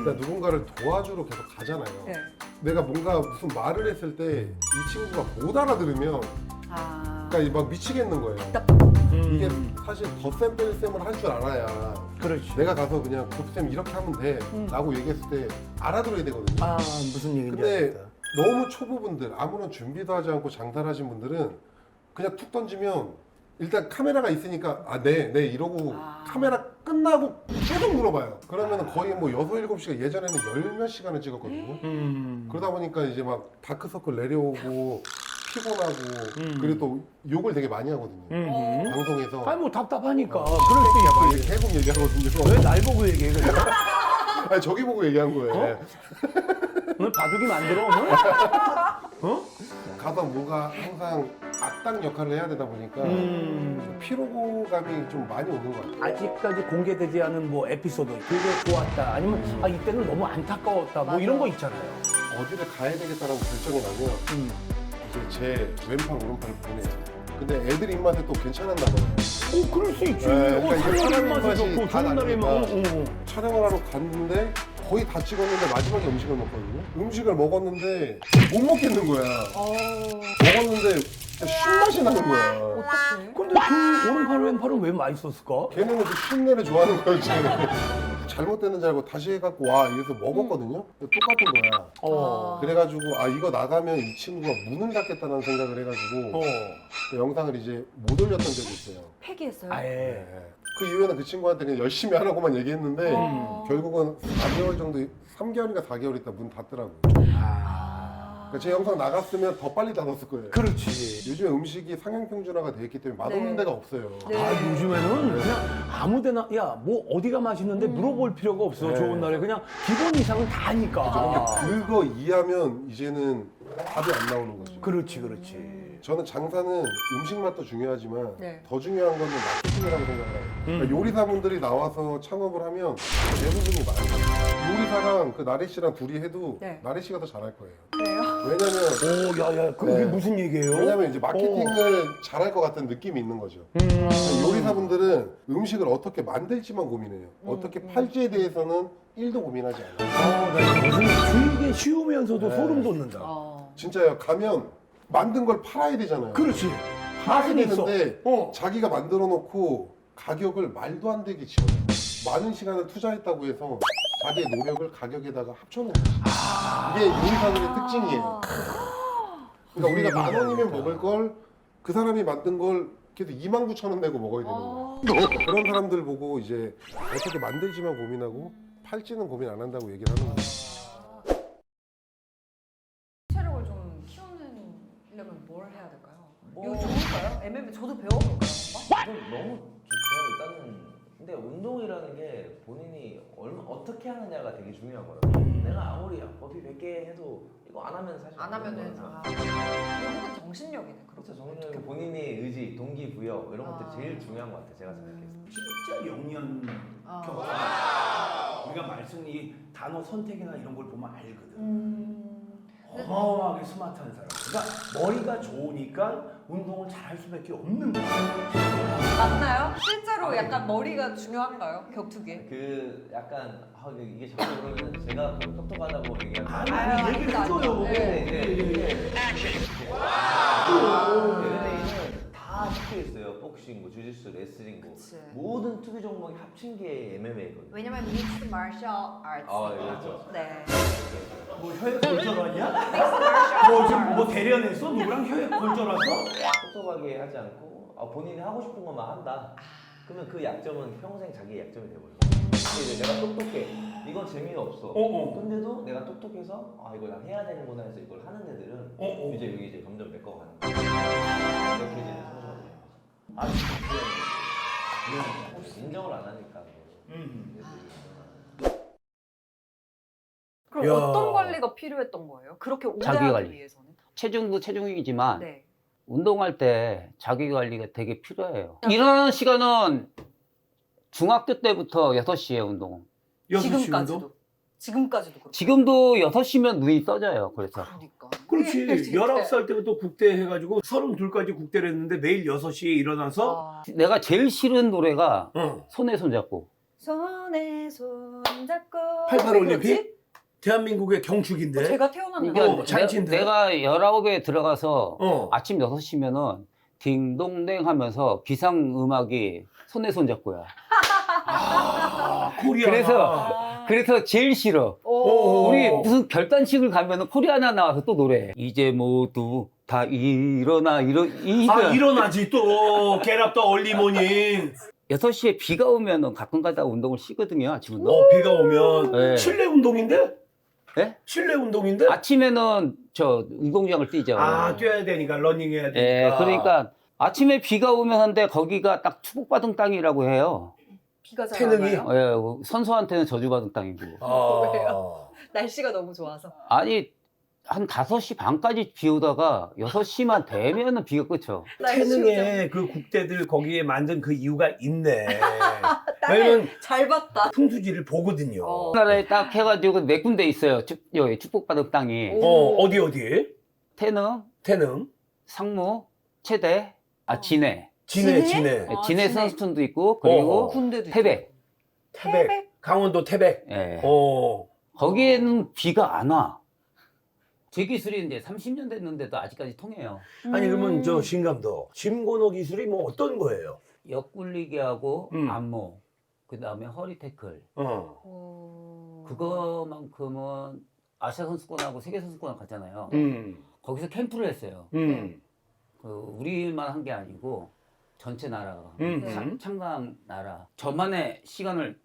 그러니까 누군가를 도와주러 계속 가잖아요. 네. 내가 뭔가 무슨 말을 했을 때 이 친구가 못 알아들으면 아. 그러니까 막 미치겠는 거예요. 이게 음. 사실 덧셈 뺄셈을 할 줄 알아야 그렇지. 내가 가서 그냥 곱셈 이렇게 하면 돼 음. 라고 얘기했을 때 알아들어야 되거든요. 아 무슨 얘기인지 근데 알겠다. 너무 초보분들 아무런 준비도 하지 않고 장사를 하신 분들은 그냥 툭 던지면 일단 카메라가 있으니까 아 네 네 이러고 아. 카메라 끝나고 계속 물어봐요 그러면 거의 뭐 여섯 일곱 시간 예전에는 열 몇 시간을 찍었거든요 음. 그러다 보니까 이제 막 다크서클 내려오고 피곤하고 음. 그리고 또 욕을 되게 많이 하거든요 음. 방송에서 아니 뭐 답답하니까 어. 그럴 수막 있지. 계속 얘기하거든요 왜날 보고 얘기해 그래? 아니 저기 보고 얘기한 거예요 어? 오늘 바둑이 만들어 오늘? 어? 가서 뭔가 항상 악당 역할을 해야 되다 보니까 음. 피로감이 좀 많이 오는 것 같아요. 아직까지 공개되지 않은 뭐 에피소드 그게 좋았다 아니면 아 이때는 너무 안타까웠다 뭐 맞아. 이런 거 있잖아요. 어디를 가야 되겠다라고 결정이 나면 음. 이제 제 왼팔 오른팔을 보내요. 근데 애들 입맛에 또 괜찮았나 봐요. 오 그럴 수 있지. 네, 어, 그러니까 이게 사람 사람 입맛이 입맛이 좋고 다 좋은 날이면 어, 다르니까. 어, 어. 촬영을 하러 갔는데 거의 다 찍었는데 마지막에 음식을 먹거든요. 음식을 먹었는데 못 먹겠는 거야. 어. 먹었는데 신맛이 나는 거야. 어떡해? 근데 그 오른팔 왼팔은 왜 맛있었을까? 걔는 그 신내를 좋아하는 거였지. 잘못됐는지 알고 다시 해갖고 와 이래서 먹었거든요. 근데 똑같은 거야. 어. 아. 그래가지고 아 이거 나가면 이 친구가 문을 닫겠다는 생각을 해가지고 어. 그 영상을 이제 못 올렸던 적이 있어요. 폐기했어요? 아예. 네. 그 이후에는 그 친구한테 그냥 열심히 하라고만 얘기했는데 어. 결국은 4개월 정도 3개월인가 4개월 있다 문 닫더라고요. 아. 그러니까 제 영상 나갔으면 더 빨리 닫았을 거예요. 그렇지. 요즘에 음식이 상향 평준화가 돼 있기 때문에 맛없는 네. 데가 없어요. 네. 아 요즘에는 그냥 아무데나 야 뭐 어디가 맛있는데 음. 물어볼 필요가 없어 네. 좋은 날에 그냥 기본 이상은 다 하니까. 그거 이해하면 이제는 답이 안 나오는 거죠. 그렇지 그렇지. 저는 장사는 음식 맛도 중요하지만 네. 더 중요한 거는 마케팅이라고 생각을 해요. 음. 그러니까 요리사분들이 나와서 창업을 하면 대부분이 많아요. 요리사랑 그 나래 씨랑 둘이 해도 네. 나래 씨가 더 잘할 거예요. 그래요? 왜냐면 오 야 야 그게 네. 무슨 얘기예요? 왜냐면 이제 마케팅을 잘할 것 같은 느낌이 있는 거죠. 음. 요리사분들은 음식을 어떻게 만들지만 고민해요. 어떻게 음. 팔지에 대해서는 1도 고민하지 않아요. 아, 나 무슨 주익이 쉬우면서도 네. 소름 돋는다. 어. 진짜요. 가면 만든 걸 팔아야 되잖아요. 그렇지. 팔아야 있어. 되는데 어. 자기가 만들어 놓고 가격을 말도 안 되게 지어요. 많은 시간을 투자했다고 해서 자기의 노력을 가격에다가 합쳐놓은 거죠. 이게 요리사들의 특징이에요. 그러니까 우리가 만 원이면 먹을 걸 그 사람이 만든 걸 계속 2만 9천 원 내고 먹어야 되는 어. 거예요. 그런 사람들 보고 이제 어떻게 만들지만 고민하고 팔지는 고민 안 한다고 얘기를 하는 거예요. MMA 저도 배워볼까요, 한번? 이건 너무 좋죠. 일단은 근데 운동이라는 게 본인이 얼마 어떻게 하느냐가 되게 중요하거든요. 내가 아무리 법이 100개 해도 이거 안 하면 사실 안 하면은. 아, 결국은 정신력이네. 그렇죠. 그렇죠. 본인의 의지, 동기 부여 이런 아. 것들이 제일 중요한 것 같아요. 제가 생각했을 때. 진짜 영년 아. 경. 우리가 말씀 이 단어 선택이나 이런 걸 보면 알거든. 음. 어마어마하게 스마트한 사람. 그러니까 머리가 좋으니까 운동을 잘할 수밖에 없는 거야. 맞나요? 실제로 약간 머리가 중요한가요? 격투기? 그 약간 아, 이게 자꾸 그러면 제가 똑똑하다고 얘기하는 아니, 아유, 아니 얘기를 아닙니다, 해줘요. 아닙니다. 근데 네. 이제 이게 MMA는 다 합쳐 있어요. 복싱, 뭐 주짓수, 레슬링, 뭐 그치. 모든 투기 종목이 합친 게 MMA거든요. 왜냐면 믹스 마셜 아트. 아, 그렇죠. 네. 뭐 혀에 골절하냐? 믹스 마셜 뭐 지금 뭐 대련했어? 누구랑 혀에 골절했어? 똑똑하게 하지 않고 아, 본인이 하고 싶은 것만 한다. 그러면 그 약점은 평생 자기 약점이 돼버려. 근데 이제 내가 똑똑해. 이건 재미가 없어. 어, 어. 근데도 내가 똑똑해서 아 이걸 난 해야 되는구나 해서 이걸 하는 애들은 어, 어. 이제 여기 이제 점점 메꿔가는 거야. 이렇게 이제. 아 진짜 그냥 인정을 안 하니까. 음. 그럼 야. 어떤 관리가 필요했던 거예요? 그렇게 오래 자기 하기 관리. 위해서는? 체중도 체중이지만 네. 운동할 때 자기 관리가 되게 필요해요. 일어나는 시간은 중학교 때부터 6시에 운동. 여섯 시 운동? 지금까지도. 지금까지도 그렇고. 지금도 6시면 눈이 떠져요. 그래서. 그러니까. 그렇지. 네, 19살 때부터 국대 해가지고 32까지 국대를 했는데 매일 6시에 일어나서 아, 내가 제일 싫은 노래가 어. 손에 손잡고. 손에 손 잡고 88 왜 올림픽? 그러지? 대한민국의 경축인데. 어, 제가 태어났는데 그러니까 어, 잔치인데? 내, 가 19에 들어가서 어. 아침 6시면은 딩동댕 하면서 비상음악이 손에 손잡고야. 아, 코리아. 그래서 아. 그래서 제일 싫어. 오. 우리 무슨 결단식을 가면은 코리아나 나와서 또 노래. 이제 모두 다 일어나 이러 이거 아 일어나지 또 겟업더 얼리모닝. 6시에 비가 오면은 가끔 가다 운동을 쉬거든요. 아침 운동. 어 비가 오면 네. 실내 운동인데? 네? 실내 운동인데? 아침에는 저 운동장을 뛰죠. 아 뛰어야 되니까 러닝 해야 되니까. 예, 그러니까 아침에 비가 오면 한데 거기가 딱 축복받은 땅이라고 해요. 비가 잘 태능이? 안 와요? 예, 선수한테는 저주받은 땅이고. 아. 왜요? 날씨가 너무 좋아서 아니 한 5시 반까지 비 오다가 6시만 되면은 비가 그쳐. 태능의 그 국대들 거기에 만든 그 이유가 있네. 땅을 왜냐면 잘 봤다 풍수지를 보거든요. 어. 어, 우리나라에 딱 해가지고 네 군데 있어요. 축, 여기 축복받은 땅이. 오. 어디 어디? 태능, 태능, 상무, 체대, 아 어. 진해. 진해, 진해? 진해, 아, 진해 진해. 선수촌도 있고 그리고 어. 군대도. 태백. 태백, 태백? 강원도 태백. 예. 어. 거기에는 비가 안 와. 제 기술이 이제 30년 됐는데도 아직까지 통해요. 아니 그러면 음. 저 신감도 심건호 기술이 뭐 어떤 거예요? 옆굴리기 하고 음. 안무, 그 다음에 허리 태클. 어. 오. 그거만큼은 아시아 선수권하고 세계 선수권 갔잖아요. 음. 거기서 캠프를 했어요. 음. 그 우리만 한 게 아니고 전체 나라가 음. 네. 참- 참가한 나라 저만의 시간을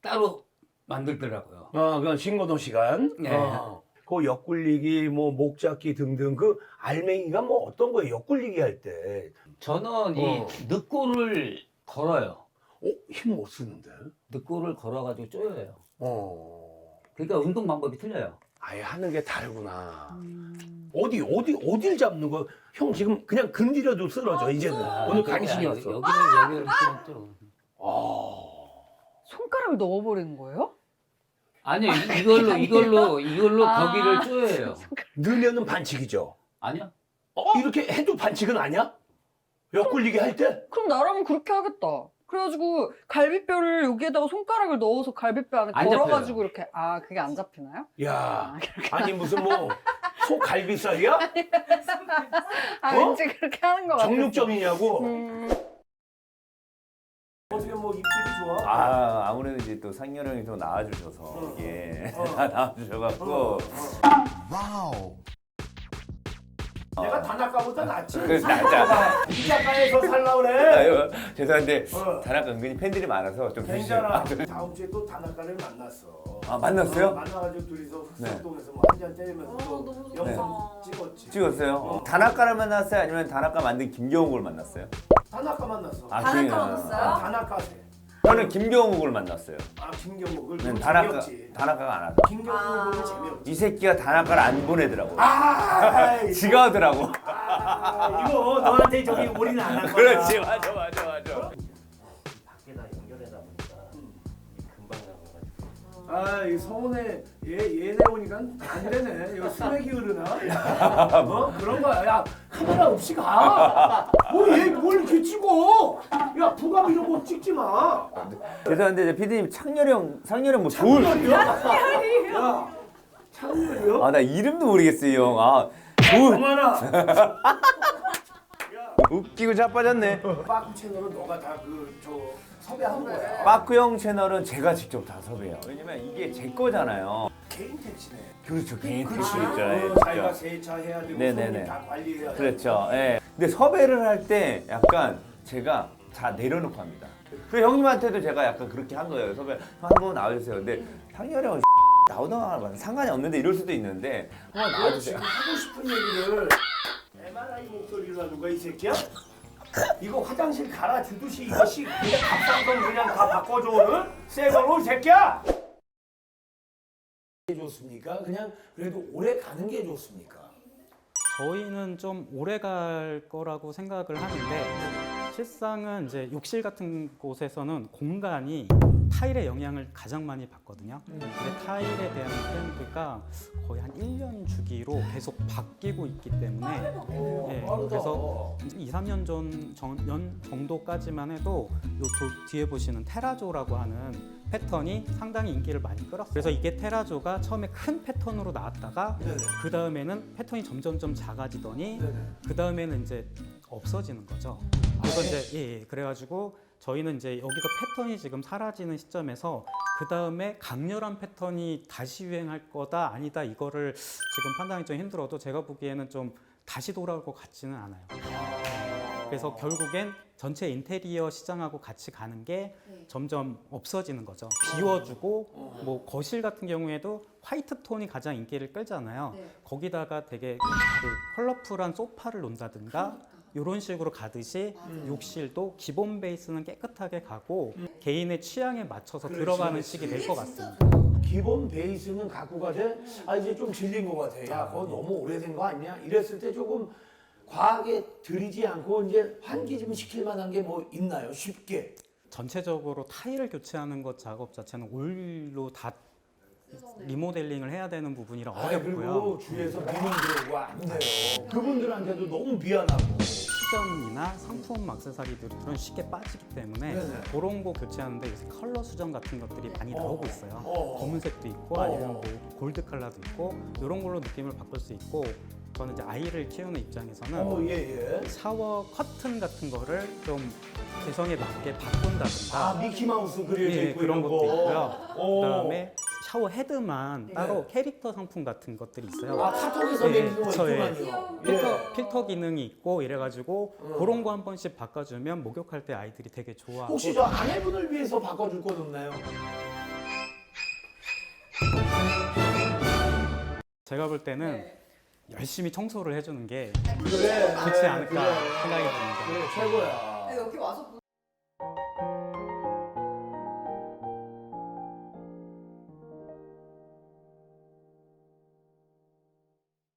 따로 만들더라고요. 아, 그 신고도 시간. 네. 어. 그 옆굴리기, 뭐 목잡기 등등 그 알맹이가 뭐 어떤 거예요? 옆굴리기 할 때. 저는 어. 이 늑골을 걸어요. 어, 힘 못 쓰는데. 늑골을 걸어가지고 쪼여요. 어. 그러니까 운동 방법이 틀려요. 아예 하는 게 다르구나. 음. 어디 어디 어딜 잡는 거? 형 지금 그냥 건드려도 쓰러져 아, 이제는. 오늘 강신이 아니고 왔어. 여기를 여기를 좀, 좀. 아. 손가락을 넣어버리는 거예요? 아니요 이- 이걸로 이걸로 이걸로 아. 거기를 쪼여요. 넣으면은 반칙이죠. 아니요? 어, 이렇게 해도 반칙은 아니야? 옆굴리기 할 때? 그럼 나라면 그렇게 하겠다. 그래가지고 갈비뼈를 여기에다가 손가락을 넣어서 갈비뼈 안에 안 걸어가지고 이렇게 아 그게 안 잡히나요? 야, 아, 아니 무슨 뭐 소갈비살이야? 아 어? 왠지 그렇게 하는 거 같아. 정육점이냐고? 음. 어떻게 뭐 입질이 좋아? 아 아무래도 이제 또 상렬 형이 좀 나와주셔서 어. 어. 다 나와주셔갖고 어, 내가 단아까보다 낫지. 그래서 나이 작가에서 살라 그래. 아유 죄송한데 어. 단아가 은근히 팬들이 많아서 좀 괜찮아. 주시죠. 다음 주에 또 단아까를 만났어. 아, 만났어요? 어, 만나가지고 둘이서 네. 흑석동에서 뭐 한잔 때리면서 어, 너무 영상 좋다. 찍었지. 찍었어요. 어. 단아까를 만났어요? 아니면 단아까 만든 김경욱을 만났어요? 단아까 만났어. 아, 단아까? 만났어요? 단아까세. 저는 김경욱을 만났어요. 아 김경목을 네, 재미없지. 단아까가 안 김경목을 보면 아. 재미없지. 이 새끼가 단아까를 안 보내더라고. 아, 지가 하더라고. 아, 이거 너한테 저기 올인 안한 거야. 그렇지 맞아 맞아 맞아. 밖에다 연결하다 보니까 금방 나가가지고 아, 이 서운해. 얘, 얘네 오니까 안 되네. 이거 수맥이 흐르나? 뭐? 그런 거야. 야, 카메라 없이 가. 뭐, 얘 뭘 이렇게 찍어? 야, 부감 이런 거 찍지 마. 죄송한데 이제 피디님 창렬이 형 창렬이 형뭐 좋을. 야, 창렬이요? 아나 이름도 모르겠어요 이 형. 아 좋을. 정환아. 웃기고 자빠졌네. 빠꾸 채널은 너가 다 그 저 섭외한 거야. 빠꾸 형 채널은 제가 직접 다 섭외해요. 왜냐면 이게 제 거잖아요. 개인 택시네. 그렇죠. 개인 그렇지. 택시 있죠. 어, 자기가 세차 해야 되고 네네네. 손님 다 관리해야 돼. 그렇죠. 예. 근데 섭외를 할 때 약간 제가 다 내려놓고 합니다. 그 형님한테도 제가 약간 그렇게 한 거예요. 섭외 한번 나와주세요. 근데 상렬이 형 나오다가 상관이 없는데 이럴 수도 있는데 한번 너 나와주세요. 지금 하고 싶은 얘기를 MRI 목소리로 하는 거야 이 새끼야? 이거 화장실 갈아 주듯이 이것이 그냥 밥상금 그냥 다 바꿔줘 응? 새 걸로 이 새끼야! 좋습니까? 그냥 그래도 오래 가는 게 좋습니까? 저희는 좀 오래 갈 거라고 생각을 하는데 실상은 이제 욕실 같은 곳에서는 공간이 타일의 영향을 가장 많이 받거든요. 근데 타일에 대한 트렌드가 거의 한 1년 주기로 계속 바뀌고 있기 때문에 예, 그래서 2, 3년 전, 전, 년 정도까지만 해도 요 도- 뒤에 보시는 테라조라고 하는 패턴이 상당히 인기를 많이 끌었어요. 그래서 이게 테라조가 처음에 큰 패턴으로 나왔다가. 그 다음에는 패턴이 점점점 작아지더니. 그 다음에는 이제 없어지는 거죠. 그래서 이제 예, 예. 그래가지고 저희는 이제 여기서 패턴이 지금 사라지는 시점에서 그 다음에 강렬한 패턴이 다시 유행할 거다 아니다 이거를 지금 판단이 좀 힘들어도 제가 보기에는 좀 다시 돌아올 것 같지는 않아요. 그래서 결국엔 전체 인테리어 시장하고 같이 가는 게 점점 없어지는 거죠. 비워주고 뭐 거실 같은 경우에도 화이트 톤이 가장 인기를 끌잖아요. 거기다가 되게 그 컬러풀한 소파를 놓는다든가 이런 식으로 가듯이 욕실도 기본 베이스는 깨끗하게 가고 개인의 취향에 맞춰서 그렇지, 들어가는 그렇지. 식이 될 것 같습니다. 기본 베이스는 갖고 가되 아 이제 좀 질린 것 같아. 야, 그거 너무 오래된 거 아니야? 이랬을 때 조금 과하게 들이지 않고 이제 환기 좀 시킬 만한 게 뭐 있나요? 쉽게. 전체적으로 타일을 교체하는 것 작업 자체는 오일로 다 리모델링을 해야 되는 부분이라 아, 어렵고요. 그리고 주위에서 비명 들어오고 안 돼요. 그분들한테도 너무 미안하고. 수전이나 상품 그런 쉽게 빠지기 때문에 네네. 그런 거 교체하는데 요새 컬러 수전 같은 것들이 많이 나오고 있어요. 어. 검은색도 있고 어. 아니면 뭐 골드 컬러도 있고 이런 걸로 느낌을 바꿀 수 있고 저는 이제 아이를 키우는 입장에서는 어, 예, 예. 샤워 커튼 같은 거를 좀 개성에 맞게 바꾼다든가 아, 미키마우스 그려져 예, 있고 그런 이런 것도 거. 있고요. 어. 그다음에 샤워 헤드만 네. 따로 캐릭터 상품 같은 것들이 있어요. 아, 카톡에서 예, 내는 거 저, 예. 있구만요. 필터, 필터 기능이 있고 이래가지고 어. 그런 거 한 번씩 바꿔주면 목욕할 때 아이들이 되게 좋아하고 혹시 저 아내분을 위해서 바꿔줄 건 없나요? 제가 볼 때는 열심히 청소를 해주는 게 그래. 좋지 네, 않을까 그래. 생각이 듭니다. 그래, 최고야. 여기 와서